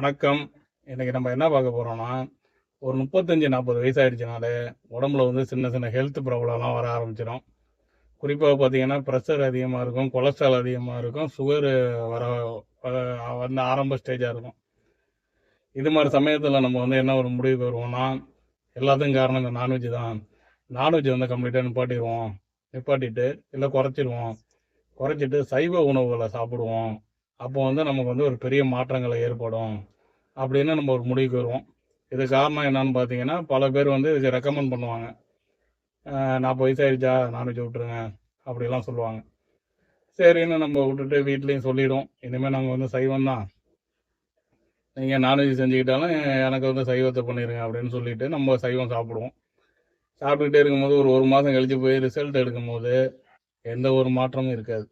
வணக்கம். இன்னைக்கு நம்ம என்ன பார்க்க போறோம்னா ஒரு முப்பத்தஞ்சு நாற்பது வயசாயிடுச்சுனாலே உடம்புல வந்து சின்ன சின்ன ஹெல்த் ப்ராப்ளம்லாம் வர ஆரம்பிச்சிடும். குறிப்பாக பார்த்தீங்கன்னா ப்ரெஷர் அதிகமாக இருக்கும் கொலஸ்ட்ரால் அதிகமாக இருக்கும் சுகர் வர வர- வந்து ஆரம்ப ஸ்டேஜாக இருக்கும். இது மாதிரி சமயத்தில் நம்ம வந்து என்ன ஒரு முடிவுக்கு வருவோம்னா எல்லாத்துக்கும் காரணம் இந்த நான்வெஜ் தான். நான்வெஜ் வந்து கம்ப்ளீட்டாக நிப்பாட்டிடுவோம் நிப்பாட்டிட்டு இல்லை குறைச்சிடுவோம் குறைச்சிட்டு சைவ உணவுகளை சாப்பிடுவோம். அப்போ வந்து நமக்கு வந்து ஒரு பெரிய மாற்றங்களை ஏற்படும் அப்படின்னு நம்ம ஒரு முடிவுக்கு வருவோம். இது காரணம் என்னன்னு பார்த்தீங்கன்னா பல பேர் வந்து இதுக்கு ரெக்கமெண்ட் பண்ணுவாங்க. அஹ் நாற்பது வயசாயிடுச்சா நான்வெஜ் விட்டுருங்க அப்படிலாம் சொல்லுவாங்க. சரின்னு நம்ம விட்டுட்டு வீட்லேயும் சொல்லிவிடும் இனிமேல் நாங்கள் வந்து சைவம் தான். நீங்கள் நான்வெஜ் செஞ்சுக்கிட்டாலும் எனக்கு வந்து சைவத்தை பண்ணிடுங்க அப்படின்னு சொல்லிட்டு நம்ம சைவம் சாப்பிடுவோம். சாப்பிட்டுக்கிட்டே இருக்கும்போது ஒரு ஒரு மாதம் கழித்து போய் ரிசல்ட் எடுக்கும்போது எந்த ஒரு மாற்றமும் இருக்காது.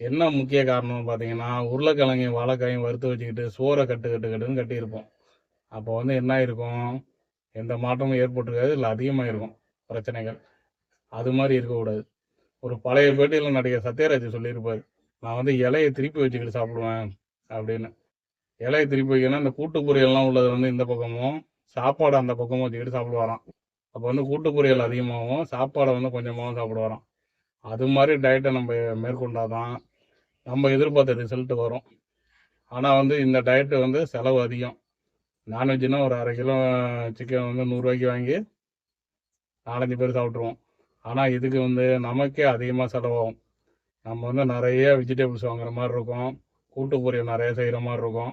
என்ன முக்கிய காரணம்னு பார்த்தீங்கன்னா உருளைக்கிழங்கையும் வாழைக்காயும் வறுத்து வச்சுக்கிட்டு சோறை கட்டு கட்டு கட்டுன்னு கட்டியிருப்போம். அப்போ வந்து என்ன இருக்கும் எந்த மாற்றமும் ஏற்பட்டிருக்காது இல்லை அதிகமாக இருக்கும் பிரச்சனைகள். அது மாதிரி இருக்கக்கூடாது. ஒரு பழைய பேட்டியில் நடிகர் சத்யராஜ் சொல்லியிருப்பார் நான் வந்து இலையை திருப்பி வச்சுக்கிட்டு சாப்பிடுவேன் அப்படின்னு. இலையை திருப்பி வைக்கணும்னா இந்த கூட்டு பொரியல்லாம் உள்ளது வந்து இந்த பக்கமும் சாப்பாடு அந்த பக்கமும் வச்சுக்கிட்டு சாப்பிடுவாராம். அப்போ வந்து கூட்டு பொரியல் அதிகமாகவும் சாப்பாடை வந்து கொஞ்சமாகவும் சாப்பிடுவாராம். அது மாதிரி டயட்டை நம்ம மேற்கொண்டாதான் நம்ம எதிர்பார்த்த ரிசல்ட் வரும். ஆனால் வந்து இந்த டயட்டு வந்து செலவு அதிகம். நான்வெஜ்னால் ஒரு அரை கிலோ சிக்கன் வந்து நூறுரூவாய்க்கு வாங்கி நாலஞ்சு பேர் சாப்பிட்ருவோம் ஆனால் இதுக்கு வந்து நமக்கே அதிகமாக செலவாகும். நம்ம வந்து நிறைய வெஜிடபிள்ஸ் வாங்குற மாதிரி இருக்கும். கூட்டு பொரியல் நிறைய செய்கிற மாதிரி இருக்கும்.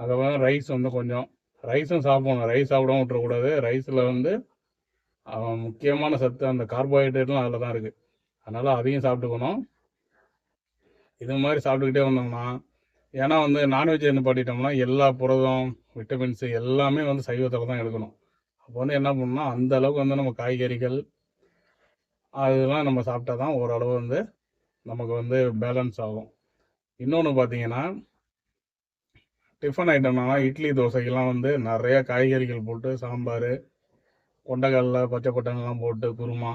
அதுக்கப்புறம் ரைஸ் வந்து கொஞ்சம் ரைஸும் சாப்பிடணும். ரைஸ் சாப்பிடாம விட்டுறக்கூடாது. ரைஸில் வந்து முக்கியமான சத்து அந்த கார்போஹைட்ரேட்லாம் அதில் தான் இருக்குது அதனால் அதையும் சாப்பிட்டுக்கணும். இது மாதிரி சாப்பிட்டுக்கிட்டே வந்தோம்னா ஏன்னா வந்து நான்வெஜ் நிப்பாட்டிட்டோம்னா எல்லா புரதம் விட்டமின்ஸு எல்லாமே வந்து சைவத்தில் தான் எடுக்கணும். அப்போ வந்து என்ன பண்ணணும்னா அந்த அளவுக்கு வந்து நம்ம காய்கறிகள் அதெல்லாம் நம்ம சாப்பிட்டா தான் ஓரளவு வந்து நமக்கு வந்து பேலன்ஸ் ஆகும். இன்னொன்று பார்த்தீங்கன்னா டிஃபன் ஐட்டம்னா இட்லி தோசைக்கெல்லாம் வந்து நிறைய காய்கறிகள் போட்டு சாம்பார் கொண்டக்கடலை பச்சை பட்டாணிலாம் போட்டு குருமா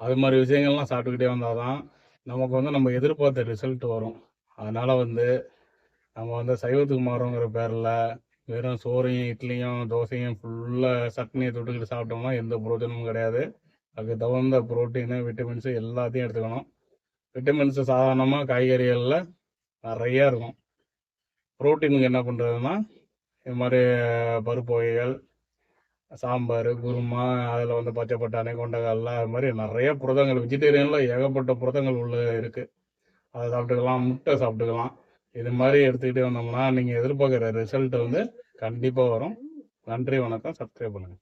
அது மாதிரி விஷயங்கள்லாம் சாப்பிட்டுக்கிட்டே வந்தால் தான் நமக்கு வந்து நம்ம எதிர்பார்த்த ரிசல்ட் வரும். அதனால் வந்து நம்ம வந்து சைவத்துக்கு மாறோங்கிற பேரில் வெறும் சோறையும் இட்லியும் தோசையும் ஃபுல்லாக சட்னியை தொட்டுக்கிட்டு சாப்பிட்டோம்னா எந்த புரோஜனமும் கிடையாது. அதுக்கு தகுந்த புரோட்டீனு விட்டமின்ஸு எல்லாத்தையும் எடுத்துக்கணும். விட்டமின்ஸு சாதாரணமாக காய்கறிகளில் நிறையா இருக்கும். புரோட்டீனுக்கு என்ன பண்ணுறதுன்னா இது மாதிரி பருப்பு வகைகள் சாம்பார் குருமா அதில் வந்து பச்சை பட்டாணி கொண்டக்கடலை அது மாதிரி நிறைய புரதங்கள் வெஜிடேரியனில் ஏகப்பட்ட புரதங்கள் உள்ள இருக்குது அதை சாப்பிட்டுக்கலாம் முட்டை சாப்பிட்டுக்கலாம். இது மாதிரி எடுத்துக்கிட்டே வந்தோம்னா நீங்கள் எதிர்பார்க்குற ரிசல்ட் வந்து கண்டிப்பாக வரும். நன்றி வணக்கம். சப்ஸ்கிரைப் பண்ணுங்கள்